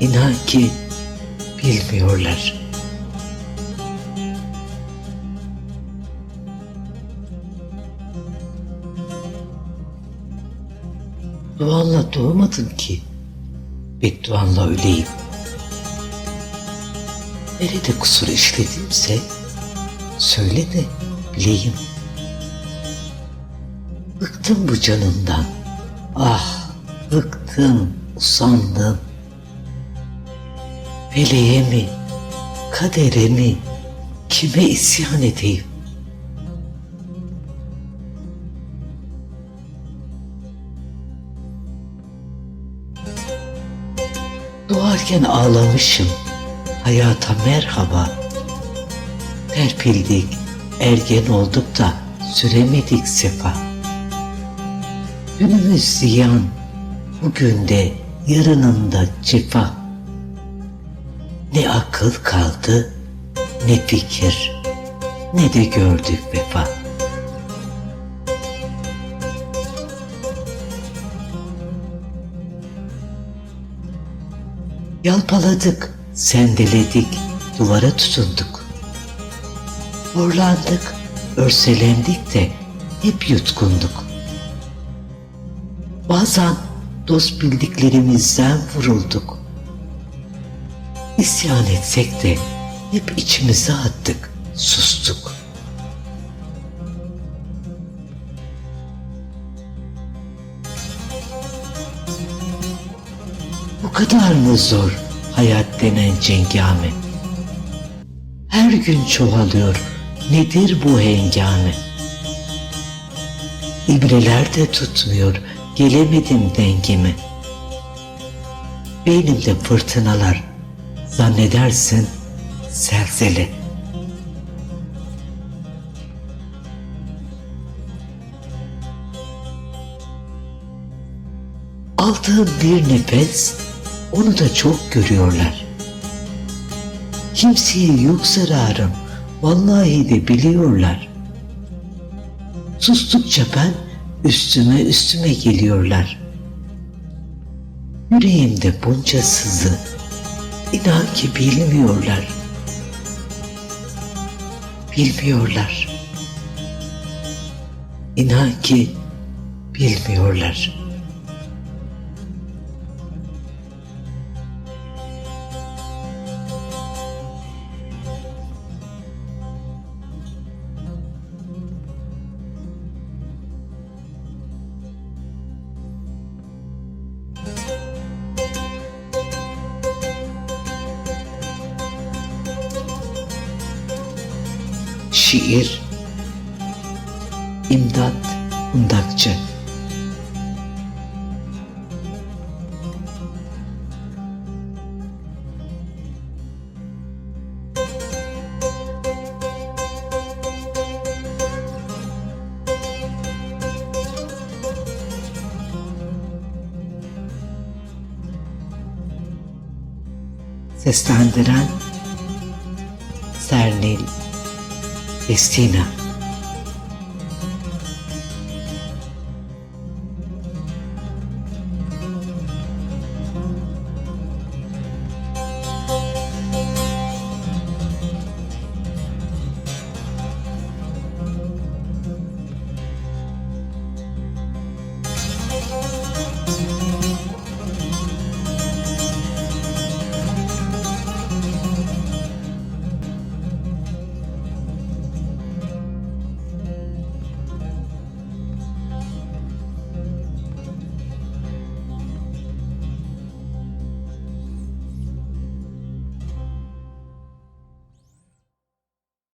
İnan ki bilmiyorlar. Duanla doğmadın ki. Bedduanla öleyim. Nerede kusur işledimse söyle de bileyim. Bıktım bu canından. Ah bıktım, usandım. Feleğe mi, kadere mi, kime isyan edeyim? Doğarken ağlamışım, hayata merhaba. Terpildik, ergen olduk da süremedik sefa. Günümüz ziyan, bugün de yarının da. Ne akıl kaldı, ne fikir, ne de gördük vefa. Yalpaladık, sendeledik, duvara tutunduk. Horlandık, örselendik de hep yutkunduk. Bazen dost bildiklerimizden vurulduk. İsyan etsek de hep içimize attık, sustuk. Bu kadar mı zor hayat denen cengame? Her gün çoğalıyor, nedir bu hengame? İbreler de tutmuyor, gelemedim dengeme. Beynimde fırtınalar, zannedersin zelzele. Aldığım bir nefes, onu da çok görüyorlar. Kimseye yok zararım, vallahi de biliyorlar. Sustukça ben üstüme üstüme geliyorlar. Yüreğimde bunca sızı, inan ki bilmiyorlar. Bilmiyorlar. İnan ki bilmiyorlar. Şiir İmdat Undakçı. Seslendiren Sernil Cristina.